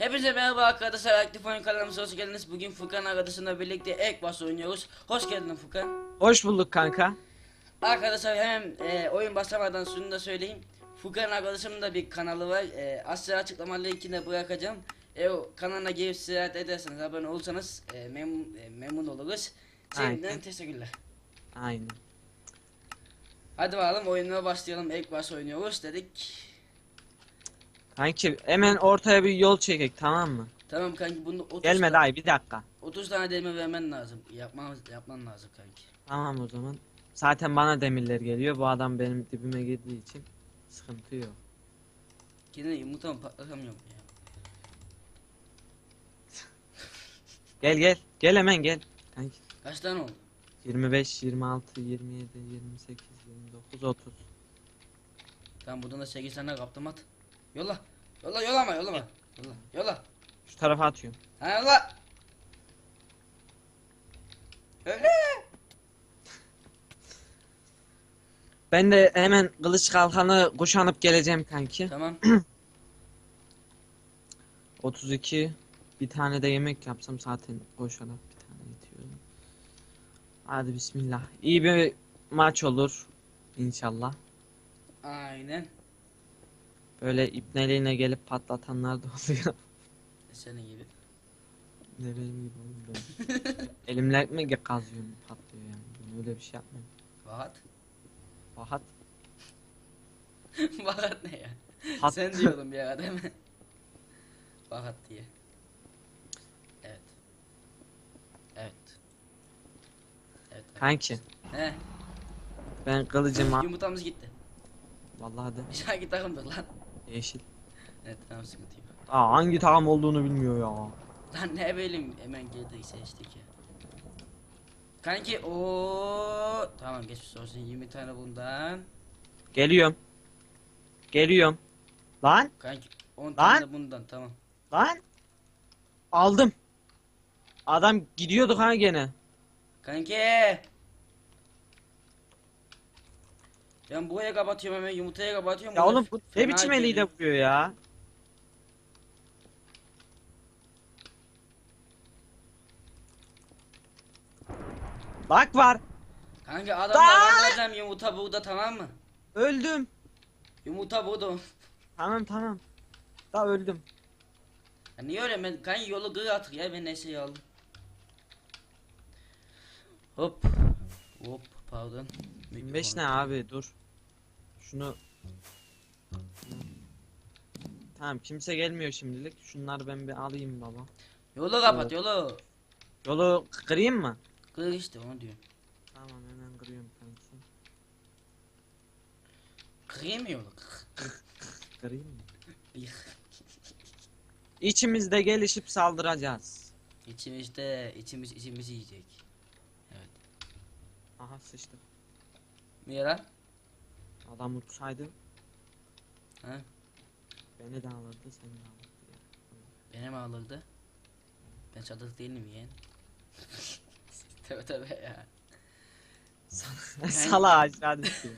Hepinize merhaba arkadaşlar. Aktif Oyun kanalımıza hoş geldiniz. Bugün Furkan arkadaşımla birlikte ek bas oynuyoruz. Hoş geldin Furkan. Hoş bulduk kanka. Arkadaşlar hemen e, oyun başlamadan şunu da söyleyeyim. Furkan arkadaşımın da bir kanalı var. E, aşağı açıklama linkini bırakacağım. E, o kanalına girip ziyaret ederseniz, abone olursanız e, memnun, e, memnun oluruz. Şimdiden teşekkürler. Aynen. Hadi bakalım oyununa başlayalım. Ek bas oynuyoruz dedik. Kanki hemen ortaya bir yol çekek tamam mı? Tamam kanki bunu 30 Gelme tane, dayı bir dakika. 30 tane demir vermen lazım. Yapman, yapman lazım kanki. Tamam o zaman. Zaten bana demirler geliyor. Bu adam benim dibime girdiği için sıkıntı yok. Kendine yumurta mı patlatamıyorum ya. Gel gel. Gel hemen gel. Kanki. Kaç tane oldu? 25, 26, 27, 28, 29, 30. Tamam buradan da 8 tane kaptım at. Yolla. Yolla yollama yollama. Yolla. Yolla. Şu tarafa atıyorum. Ha yolla. Öyle. Ben de hemen kılıç kalkanı kuşanıp geleceğim kanki. Tamam. 32. Bir tane de yemek yapsam zaten koşarak bir tane yetiyor. Hadi bismillah. İyi bir maç olur. İnşallah. Aynen. Böyle ipneliğine gelip patlatanlar da oluyor. Senin gibi. ne benim gibi oğlum ben. Elimle mi kazıyorum patlıyor yani. Ben öyle bir şey yapmıyorum. Vahat. Fahat. Vahat ne ya? Hat. Sen diyordun bir ara değil mi? Vahat diye. Evet. Evet. Evet. Kanki He. ben kılıcıma Yumurtamız gitti. vallahi de Biz hangi takımdık lan? Yeşil. Evet tamam sıkıntı yok. Aa hangi takım olduğunu bilmiyor ya. Lan ne bileyim hemen girdik seçtik ya. Kanki o tamam geçmiş olsun 20 tane bundan. Geliyorum. Geliyorum. Lan Kanki 10 tane Lan! de bundan tamam. lan. Aldım. Adam gidiyorduk ha gene. Kanki. Ben buraya kapatıyorum hemen yumurtaya kapatıyorum. Ya burada oğlum bu ne fena biçim eliyle geliyor. vuruyor ya? Bak var. Kanki adamlar vereceğim yumurta burada tamam mı? Öldüm. Yumurta burada. Tamam tamam. Da öldüm. Ya niye öyle ben kanki yolu kır artık ya ben neyse aldım. Hop. Hop pardon. 25 ne abi dur. Şunu Tamam kimse gelmiyor şimdilik. Şunları ben bir alayım baba. Yolu kapat yolu. Yolu kırayım mı? Kır işte onu diyorum. Tamam hemen kırıyorum kanki. Kırayım mı yolu? Kırayım mı? İçimizde gelişip saldıracağız. İçimizde içimiz içimizi yiyecek. Aha sıçtık. Niye lan? Adam uçsaydı Ha? beni de alırdı seni de alırdı. ya. Beni mi alırdı? Ben sadık değilim yeğen. tövbe tövbe ya. Sala aşağı düştü ya.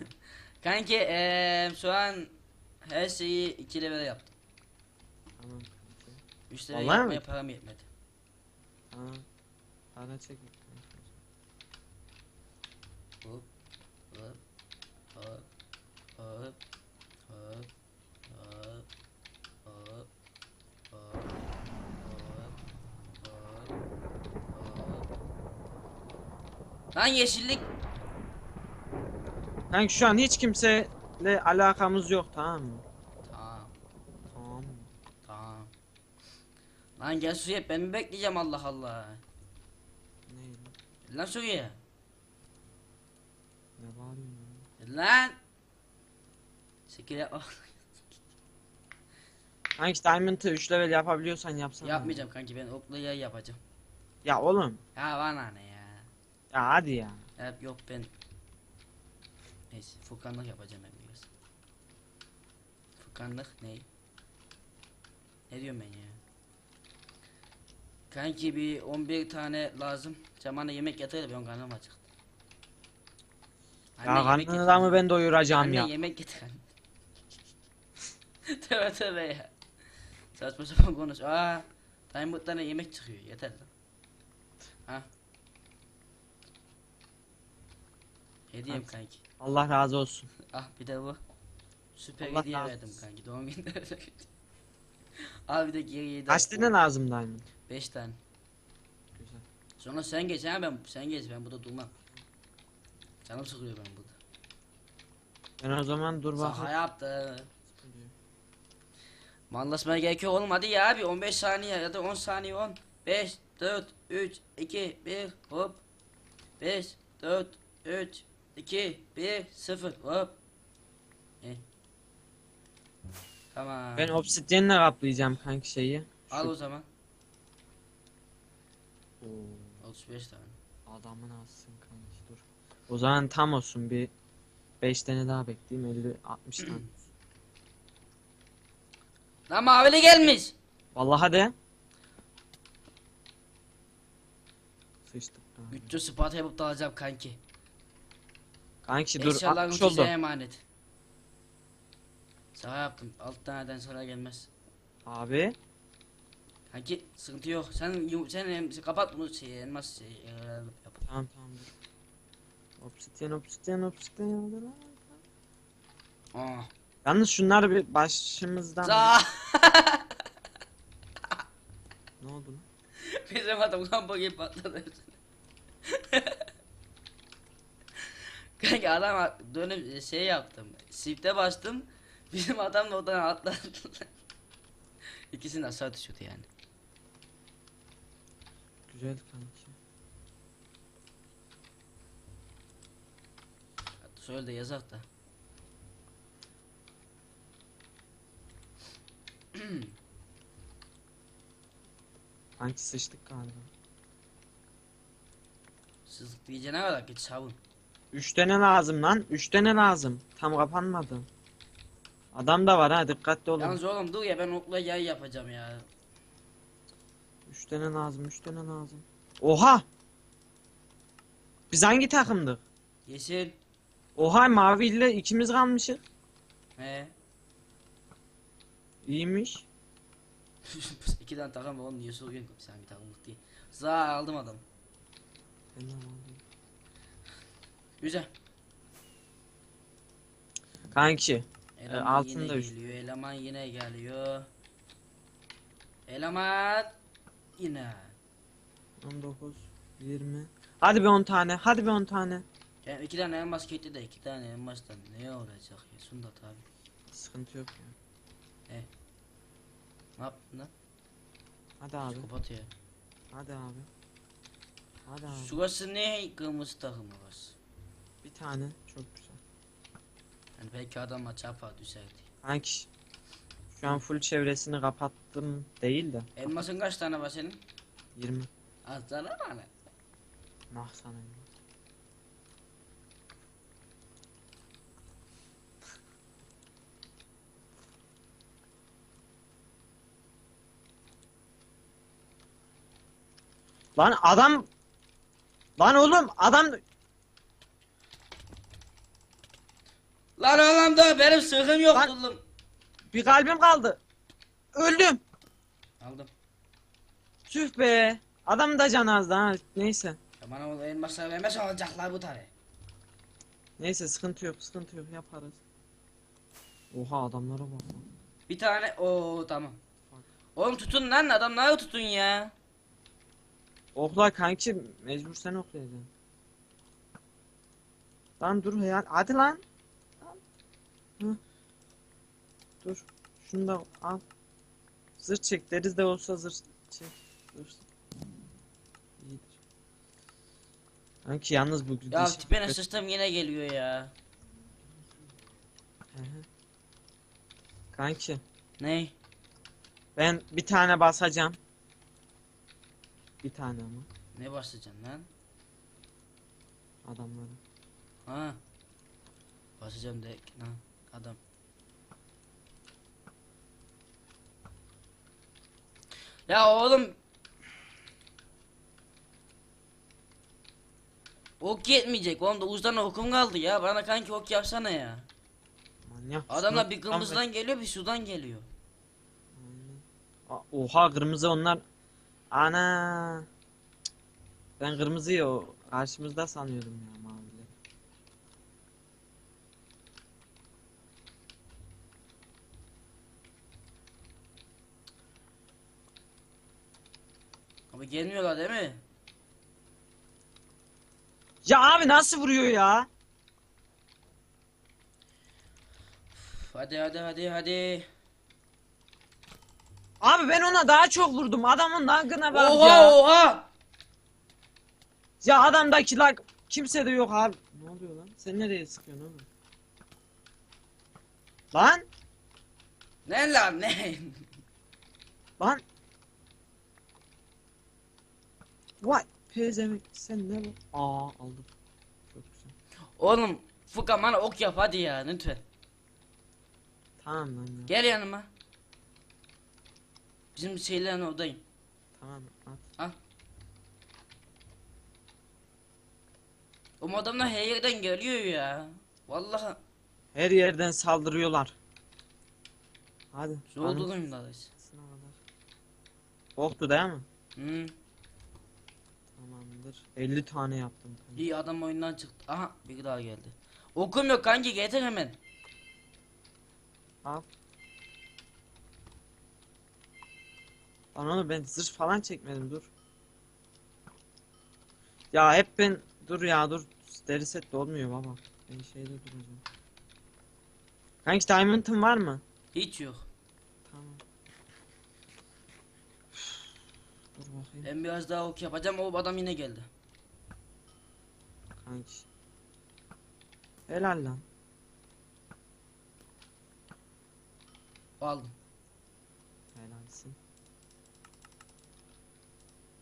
Kanki eee şu an her şeyi 2 level yaptım. Tamam kanki. 3 level Vallahi yapmaya mi? param yetmedi. Tamam. Para çek. Hop hop hop hop hop hop hop hop hop hop Lan yeşillik Kanki şu an hiç kimseyle alakamız yok tamam mı? Tamam Tamam. tamam Lan gel suya ben mi bekleyeceğim Allah Allah Ne? Lan suya Ne bağırıyorsun ya? Lan Yapma Kanki Diamond'ı 3 level yapabiliyorsan yapsana. Yapmayacağım kanki ben okla yay yapacağım Ya oğlum. Ya bana ne ya Ya hadi ya. Ya yok ben Neyse Furkanlık yapacağım ben biraz Furkanlık ne? Ne diyorum ben ya Kanki bir 11 tane lazım Camana yemek yatır da ben karnım acıktı Ya karnını getir. da mı ben doyuracağım Anne ya? yemek getir anne. tövbe tövbe ya Saçma sapan konuş. Aa. Timeout'tan yemek çıkıyor. Yeter lan. Ha. Hediyem kanki. Allah razı olsun. Ah bir de bu. Süper Allah hediye verdim olsun. kanki doğum gününde. Abi bir de geriye de. Kaç tane lazım Diamond? 5 tane. Güzel. Sonra sen geç ha ben sen geç ben burada durmam. Canım sıkılıyor ben burada. Ben o zaman dur Saha bakayım. yaptı. Manlaşmaya gerek yok oğlum. Hadi ya abi. 15 saniye ya da 10 saniye 10 5 4 3 2 1 hop. 5 4 3 2 1 0 hop. Eh. Tamam. Ben obsidyenle kaplayacağım kanki şeyi. al o zaman. Oo, 35 tane. Adamın alsın kanki dur. O zaman tam olsun bir 5 tane daha bekleyeyim 50 60 tane. Lan mavili gelmiş Vallahi de. Sıçtık. 300 spot yapıp da alacağım kanki Kanki dur Eşyalarım 60 size oldu. emanet Saha yaptım 6 taneden sonra gelmez Abi Kanki sıkıntı yok. Sen sen kapat bunu şey elmas şey e, yap. tamam tamam dur. Obsidyen oldu lan. Aa. Yalnız şunlar bir başımızdan. Ne oldu lan? Bizim adam kampo gibi patladı. Kanka adam dönüp şey yaptım. Shift'e bastım. Bizim adam da odan atladı. İkisini aşağı düşürdü yani. Güzel kanki. Şöyle de yazak da. Kanki sıçtık galiba. Sızlık diyeceğine kadar git savun. 3 tane lazım lan. 3 tane lazım. Tam kapanmadı. Adam da var ha dikkatli olun. Yalnız oğlum dur ya ben okula yay yapacağım ya. 3 tane lazım 3 tane lazım. Oha! Biz hangi takımdık? Yeşil. Oha mavi ile ikimiz kalmışız. He. İyiymiş. İki tane takım var oğlum niye soruyorsun ki sen bir takımlık değil. Za aldım adam. De aldım. Güzel. Kanki Eleman altında yine üç. geliyor. Eleman yine geliyor. Eleman yine. 19 20 Hadi be 10 tane. Hadi be 10 tane. Yani iki tane elmas gitti de iki tane elmastan ne olacak ya Sundat abi. Sıkıntı yok ya. Ne yaptın lan? Hadi abi. Psikopat ya. Hadi abi. Hadi abi. Şurası ne kırmızı takımı var. Bir tane çok güzel. Yani belki adama çapa düşerdi. Kanki şu an full çevresini kapattım değil de Elmasın kaç tane var senin? 20 Az tane var. nah sana. ya. Lan adam Lan oğlum adam Lan oğlum da benim sırrım yok Lan- oğlum. bir kalbim kaldı. Öldüm. Aldım. Tüh be. Adam da can azdı ha. Neyse. Ya bana o elmasları vermez olacaklar bu tane. Neyse sıkıntı yok sıkıntı yok yaparız. Oha adamlara bak. lan. Bir tane o tamam. Oğlum tutun lan adamları tutun ya. Okla kanki mecbur sen oklayacaksın. Lan dur ya hadi lan. Hı. Dur. Şunu da al. Zırh çek deriz de olsa zırh çek. Dur. İyidir. Kanki yalnız bu Ya gidiş- tipine sıçtım yine geliyor ya. Hı hı. Kanki Ne? ben bir tane basacağım. Bir tane ama Ne basacaksın lan? adamlara. Ha. Basacağım de ha adam. Ya oğlum. Ok yetmeyecek oğlum da uzdan okum kaldı ya bana kanki ok yapsana ya. Manyak. Adamlar bir kırmızıdan geliyor bir sudan geliyor. Oha kırmızı onlar. Ana. Ben kırmızıyı o karşımızda sanıyordum ya mavileri. Ama gelmiyorlar değil mi? Ya abi nasıl vuruyor ya? Hadi hadi hadi hadi. Abi ben ona daha çok vurdum. Adamın nankına bak Oha ya. oha. Ya adamdaki lag kimse de yok abi. Ne oluyor lan? Sen nereye sıkıyorsun oğlum? Lan! Ne lan ne? Lan! Vay! Pezevenk sen ne lan? Aa aldım. Çok güzel. Oğlum Furkan bana ok yap hadi ya lütfen. Tamam lan ya. Gel yanıma. Bizim şeylerin oradayım. Tamam at. O adamlar her yerden geliyor ya. Vallahi Her yerden saldırıyorlar. Hadi. durumdayız. sesine kadar. Korktu değil mi? Hı. Tamamdır. 50 tane yaptım. kanka. İyi adam oyundan çıktı. Aha biri daha geldi. Okum yok kanki getir hemen. Al. Oğlum ben zırh falan çekmedim dur. Ya hep ben dur ya dur deri set de olmuyor baba. Ben şeyde duracağım. Kanki diamond'ın var mı? Hiç yok. Tamam. Dur bakayım Ben biraz daha ok yapacağım o adam yine geldi. kanki. Helal lan. Aldım. Helalsin.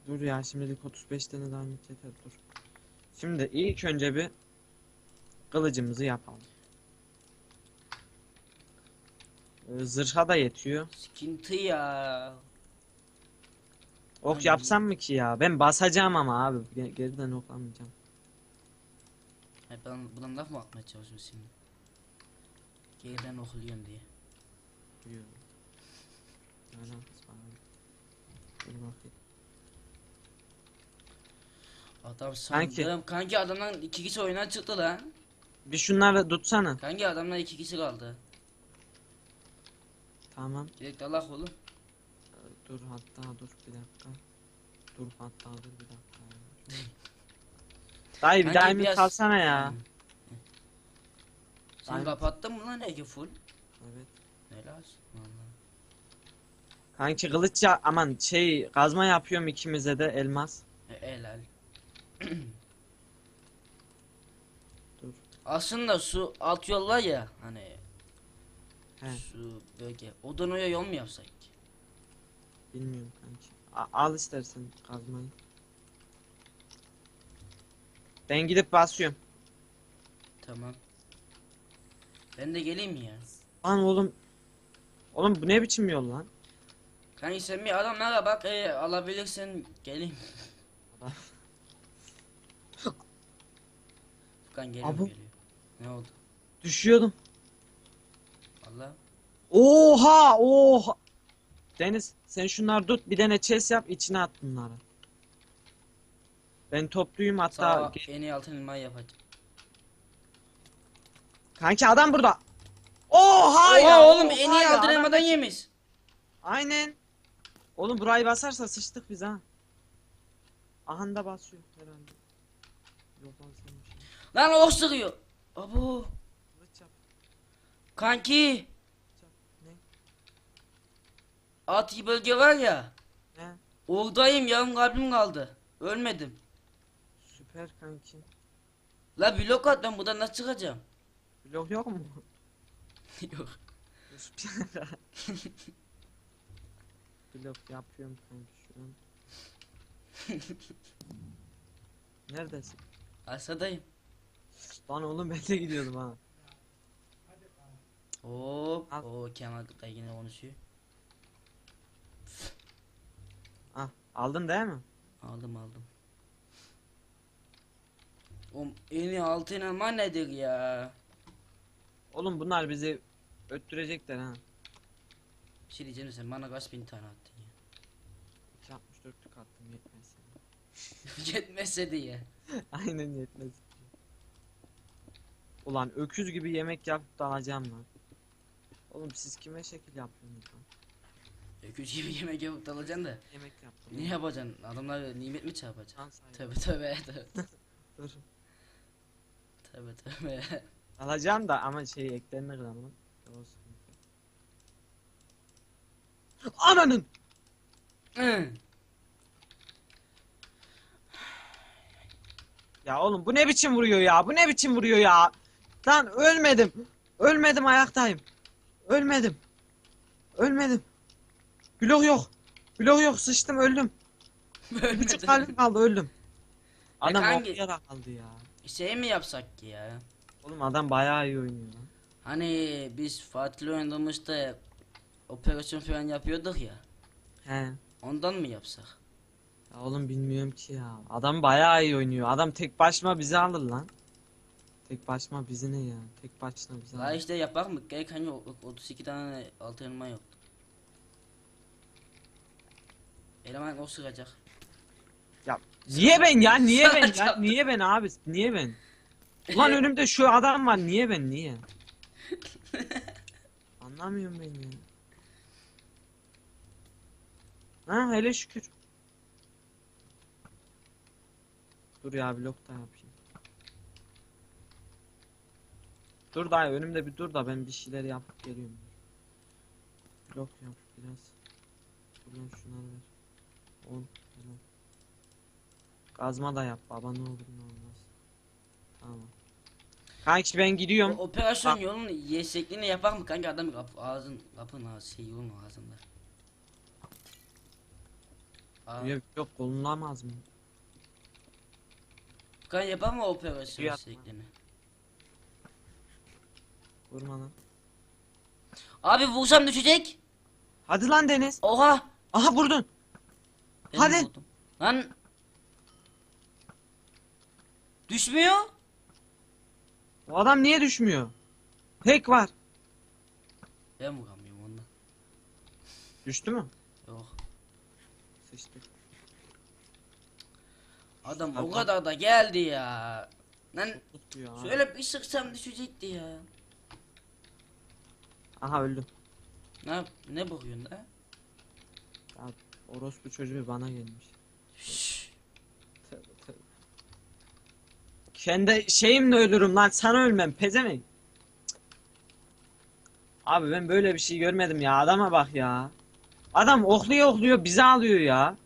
Dur ya şimdilik 35 tane diamond yeter dur. Şimdi ilk önce bir kılıcımızı yapalım. Ee, Zırha da yetiyor. Sıkıntı ya. Ok Aynen. yapsam mı ki ya? Ben basacağım ama abi. Ge- Geriden oklamayacağım. Ay ben bundan laf mı atmaya çalışıyorsun şimdi? Geriden okuluyorsun diye. Duyuyorum. Abi? Dur bakayım. Adam sandım. Kanki adamdan iki kişi oyundan çıktı lan. Bir şunları tutsana. Kanki adamdan iki kişi kaldı. Tamam. Direkt Allah oğlum. Dur hatta dur bir dakika. Dur hatta dur bir dakika. Dayı bir diamond biraz- kalsana ya. Sen Aynen. kapattın mı lan Ege full? Evet. Helal. Vallahi. Kanki kılıç ya aman şey kazma yapıyorum ikimize de elmas. E, helal. Dur. Aslında su alt yol var ya hani He su bölge. Odan oya yol mu yapsak? bilmiyorum kanki. A- al istersen kazmayı. Ben gidip basıyorum. Tamam. Ben de geleyim mi ya? Lan oğlum. Oğlum bu ne biçim yol lan? Kanki sen bir adamlara bak e, alabilirsen geleyim. Adam. Furkan geliyor Abo. geliyor. Ne oldu? Düşüyordum. Allah. Oha oha. Deniz sen şunları tut bir tane chest yap içine at bunları. Ben topluyum hatta. Sağ en iyi altın elmayı yapacağım. Kanki adam burada. Oha Oha ya. oğlum oha en iyi ya, altın adam- elmadan yemiş. Aynen. Oğlum burayı basarsa sıçtık biz ha. Ahanda basıyor herhalde. Yok lan sen bir. Lan o sıkıyor. Abo. Kılıç yap. Kanki. Ne? Ati bölge var ya. Ne? Oradayım yarım kalbim kaldı. Ölmedim. Süper kanki. La blok at ben buradan nasıl çıkacağım? Blok yok mu? Yok. Blok yapıyorum kanki şu an. Neredesin? Aşağıdayım. Lan oğlum ben de gidiyordum ha. Hop. Al. O Kemal da yine konuşuyor. Ah aldın değil mi? Aldım aldım. Oğlum en iyi altın elma nedir ya? Oğlum bunlar bizi öttürecekler ha. Bir şey diyeceğim sen bana kaç bin tane attın ya? yetmezse. Yetmezse diye. Aynen yetmez. Ulan öküz gibi yemek yapıp da alacağım lan. Oğlum siz kime şekil yapıyorsunuz lan? Öküz gibi yemek yapıp dalacaksın da. Yemek yaptım. Ne yapacaksın? Adamlar nimet mi çarpacaksın? Tövbe tövbe Dur. tövbe tövbe. Alacağım da ama şey eklerine kıralım. Olsun. Ananın! Ya oğlum bu ne biçim vuruyor ya? Bu ne biçim vuruyor ya? Lan ölmedim. Ölmedim ayaktayım. Ölmedim. Ölmedim. Blok yok. Blok yok sıçtım öldüm. Bir buçuk kalbim kaldı öldüm. Adam kanki- okuyarak kaldı ya. Şey mi yapsak ki ya? Oğlum adam bayağı iyi oynuyor lan. Hani biz Fatih'le oynadığımızda operasyon falan yapıyorduk ya. He. Ondan mı yapsak? Ya oğlum bilmiyorum ki ya. Adam bayağı iyi oynuyor. Adam tek başıma bizi alır lan. Tek başıma bizi ne ya? Tek başına bizi La alır. işte yapak mı? Gerek hani o- 32 tane altı elma yoktu. Eleman o sıkacak. Niye ben ya? Niye ben ya? Niye ben abi? Niye ben? Ulan önümde şu adam var. Niye ben? Niye? Anlamıyorum ben ya. Ha hele şükür. Dur ya blok da yapayım. Dur da önümde bir dur da ben bir şeyler yapıp geliyorum. Blok yap biraz. Buradan şunları ver. 10 tamam. Kazma da yap baba ne olur ne olmaz. Tamam. Kanki ben O gidiyorum. operasyon Bak. yolunu yesekliğini yapak mı kanka adam kapı, ağzın kapın ağzı şey yolun ağzında. Aa, Yok yok bulunamaz mı? Kan yapar mı operasyon Yapma. yesekliğini? Vurma lan. Abi vursam düşecek. Hadi lan Deniz. Oha. Aha vurdun. Ben Hadi. vurdum. Lan. Düşmüyor. O adam niye düşmüyor? Hack var. Ben vuramıyorum ondan. Düştü mü? Yok. Sıçtık. Adam o kadar da geldi ya. Lan ya. şöyle bir sıksam düşecekti ya. Aha öldüm. Ne yap ne bakıyorsun da? Orospu çocuğu bana gelmiş. Şşş. Tövbe tövbe. Kendi şeyimle ölürüm lan sana ölmem pezevenk. Cık. Abi ben böyle bir şey görmedim ya adama bak ya. Adam okluyor okluyor bizi alıyor ya.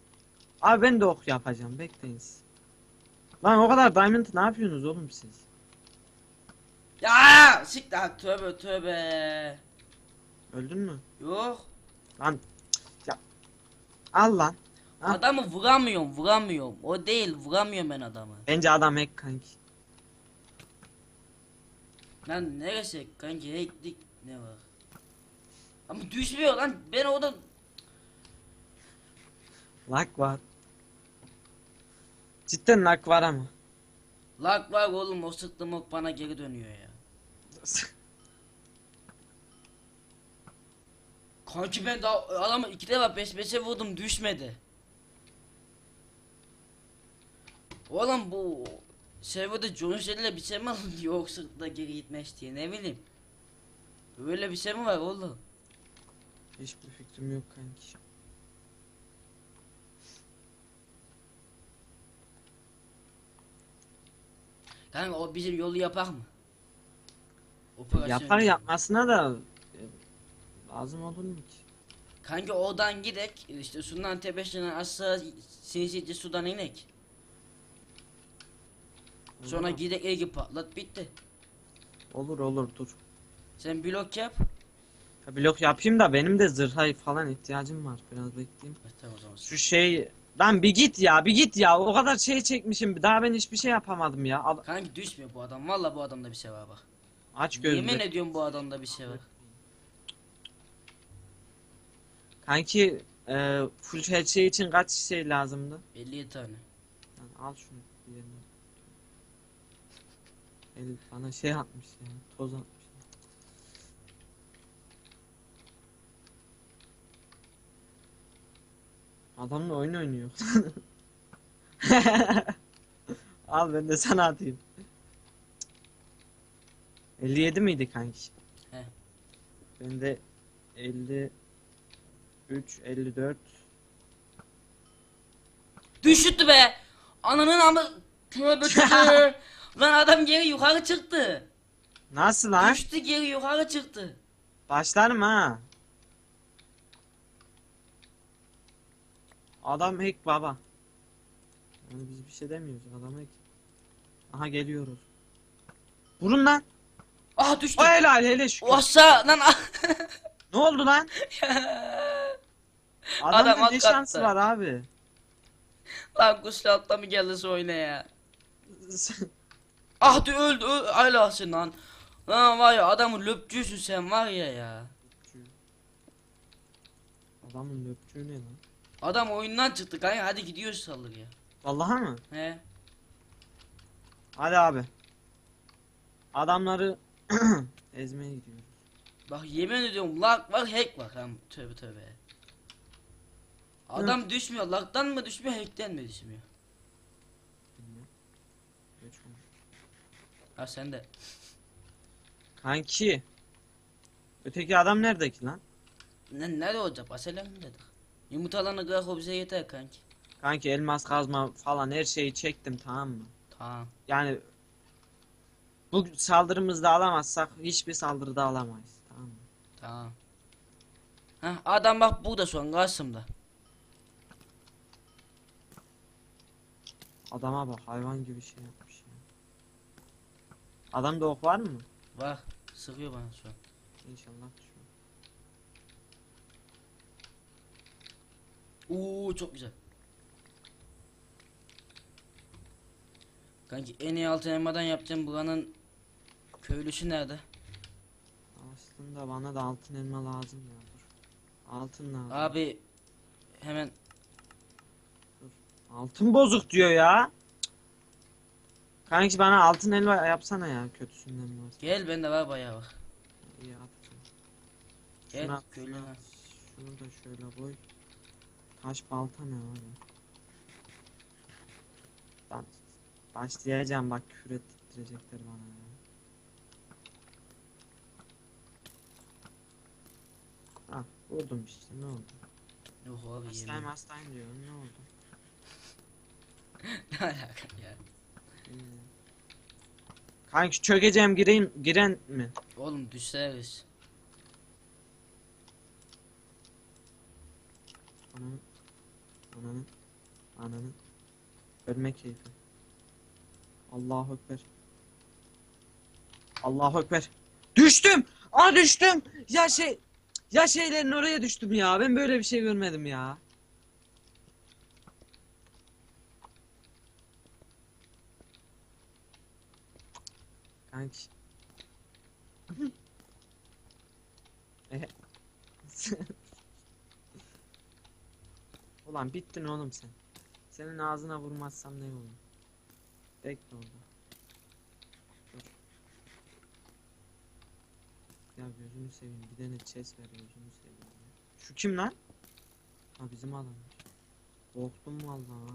Abi ben de ok yapacağım bekleyin siz. Lan o kadar diamond ne yapıyorsunuz oğlum siz? Ya sik lan tövbe tövbe. Öldün mü? Yok. Lan ya. Al lan. Ha? Adamı vuramıyorum vuramıyorum. O değil vuramıyorum ben adamı. Bence adam hack kanki. Lan neresi kanki renklik ne var? Ama düşmüyor lan ben orada Lak var. Cidden lak var ama. lag var oğlum o sıktım ok bana geri dönüyor ya. Kanki ben daha adamı iki defa peş peşe vurdum düşmedi. Oğlum bu serverda John Shell'le bir şey mi alındı yoksa da geri gitmez diye ne bileyim. Böyle bir şey mi var oğlum? Hiçbir fikrim yok kanki. Kanka o bizim yolu yapar mı? Operasyon Yapar yapmasına da e, lazım olur mu ki? Kanka oradan gidek işte Sundan Tepeşi'ne aşağı sinsice sudan inek. Sonra Olur, gidek ilgi patlat bitti. olur olur dur. Sen blok yap. Ha, blok yapayım da benim de zırha falan ihtiyacım var. Biraz bekleyeyim. Ha, Tamam o zaman. Şu şey lan bir git ya bir git ya o kadar şey çekmişim daha ben hiçbir şey yapamadım ya. Al- Kanka düşmüyor bu adam. Valla bu adamda bir şey var bak. aç gözlü. Yemin ediyorum bu adamda bir şey var. Kanki e, full her şey için kaç şey lazımdı? 57 tane. Lan al şunu bir yerine. El bana şey atmış ya toz atmış. Adamla oyun oynuyor. Al ben de sana atayım. 57 miydi kanki? He. Ben de 53 54 Düşüttü be. Ananın ama tövbe tövbe. Lan adam geri yukarı çıktı. Nasıl lan? Düştü geri yukarı çıktı. Başlarım ha. Adam hack baba. Yani biz bir şey demiyoruz adam hack. Aha geliyoruz. Vurun lan. Ah düştü. O helal hele şükür. Osa lan ah. Ne oldu lan? Adam Adamın alt ne şansı var abi? lan kusura atla mı geldi oyna ya. Ah de öldü öldü. Aylasın lan. Lan var ya adamın löpçüsün sen var ya ya. Adamın löpçüğü ne lan? Adam oyundan çıktı kanka hadi gidiyoruz saldırıya. Vallahi mı? He. Hadi abi. Adamları ezmeye gidiyoruz. Bak yemin ediyorum lag var hack var lan tövbe tövbe. Adam düşmüyor lagdan mı düşmüyor hackten mi düşmüyor? Bilmiyorum. Geç onu. Ha sen de. Kanki. Öteki adam nerede ki lan? Ne nerede olacak baselim dedik. Yumurtalarını kırak o bize yeter kanki. Kanki elmas kazma falan her şeyi çektim tamam mı? Tamam. Yani bu saldırımızda alamazsak hiçbir saldırıda alamayız. Tamam mı? Tamam. Ha adam bak burada şu an karşımda. Adama bak hayvan gibi şey yapmış ya. Adamda ok var mı? Bak sıkıyor bana şu an. İnşallah şu. Oo çok güzel. Kanki en iyi altın elmadan yapacağım buranın köylüsü nerede? Aslında bana da altın elma lazım ya. Dur. Altın lazım. Abi hemen Altın bozuk diyor ya. Kanki bana altın elma yapsana ya kötüsünden varsa. gel bende var bayağı var. İyi atacağım. Gel Şunu at, köylü şunu ha. at. Şunu da şöyle koy. Taş balta ne abi? Ben başlayacağım bak küfür ettirecekler bana ya. Ah vurdum işte ne oldu? Yok abi Hastayım yemin. hastayım diyor ne oldu? ne alaka ya? Hmm. Kanki çökeceğim gireyim giren mi? Oğlum düşeriz. Ananın Ananın Ananın. Ölme keyfi. Allahu Ekber. Allahu Ekber. Düştüm! Aa düştüm! Ya şey Ya şeylerin oraya düştüm ya. Ben böyle bir şey görmedim ya. Kanki. Ehe. Ulan bittin oğlum sen. Senin ağzına vurmazsam ne olur? Bekle orada. Dur. Ya gözünü seveyim. Bir tane chest ver gözünü seveyim. ya. Şu kim lan? Ha bizim adam. Korktum vallahi ha.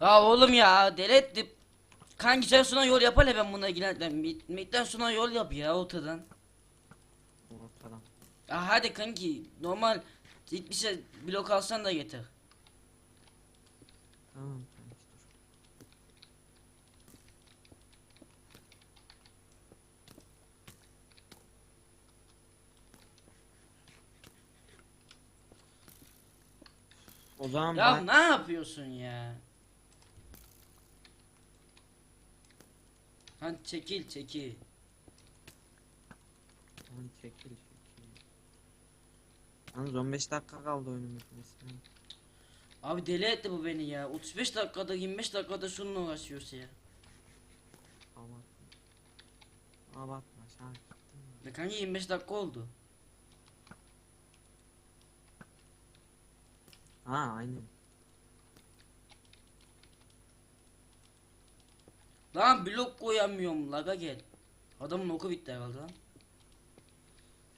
Ya oğlum ya deli etti. Kanki sen şuna yol yapar ya ben buna ilgilenmem. Midden şuna yol yap ya ortadan. Ya hadi kanki normal hiçbir şey blok alsan da getir. Tamam. O zaman Ya ben... ne yapıyorsun ya? Lan çekil çekil. Lan çekil. Yalnız 15 dakika kaldı oyunun bitmesine. Abi deli etti bu beni ya. 35 dakikada 25 dakikada şununla uğraşıyorsa ya. Abartma. Abartma şarkı. Ya kanki 25 dakika oldu. Ha aynen. Lan blok koyamıyorum laga gel. Adamın oku bitti herhalde lan.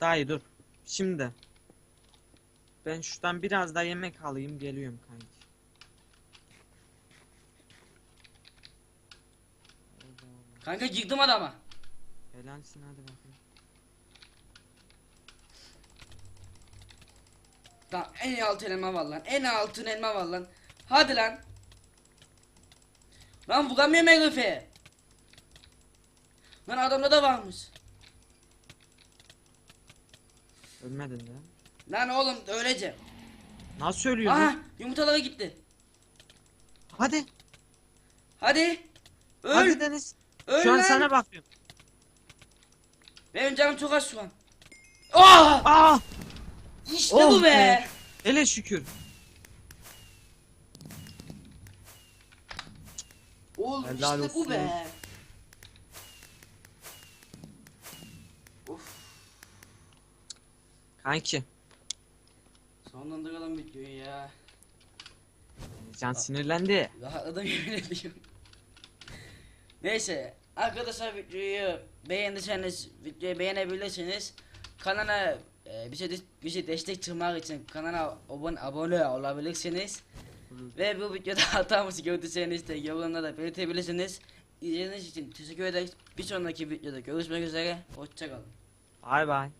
Dayı dur. Şimdi. Ben şuradan biraz daha yemek alayım geliyorum kanki. Kanka girdim adama. Helalsin hadi bakayım. Tamam en altın elma var lan. En altın elma var lan. Hadi lan. Lan vuramıyorum herife. Lan adamda da varmış. Ölmedin de. Lan oğlum öleceğim. Nasıl ölüyorsun? Aha yumurtalara gitti. Hadi. Hadi. Öl. Hadi Deniz. öl Şu an lan. sana bakıyorum. Benim canım çok az şu an. Ah! Aa! İşte Oh bu be. be. Hele şükür. Oğlum Helal işte bu be. Of. Kanki. Sonlandıralım videoyu ya. Can sinirlendi. Rahatladım yemin ediyorum. Neyse arkadaşlar videoyu beğendiyseniz videoyu beğenebilirsiniz. Kanala e, bize de, bize destek çıkmak için kanala abone, abone olabilirsiniz. Ve bu videoda hatamızı gördüyseniz de yorumlarda belirtebilirsiniz. İzlediğiniz için teşekkür ederiz. Bir sonraki videoda görüşmek üzere. Hoşçakalın. Bay bay.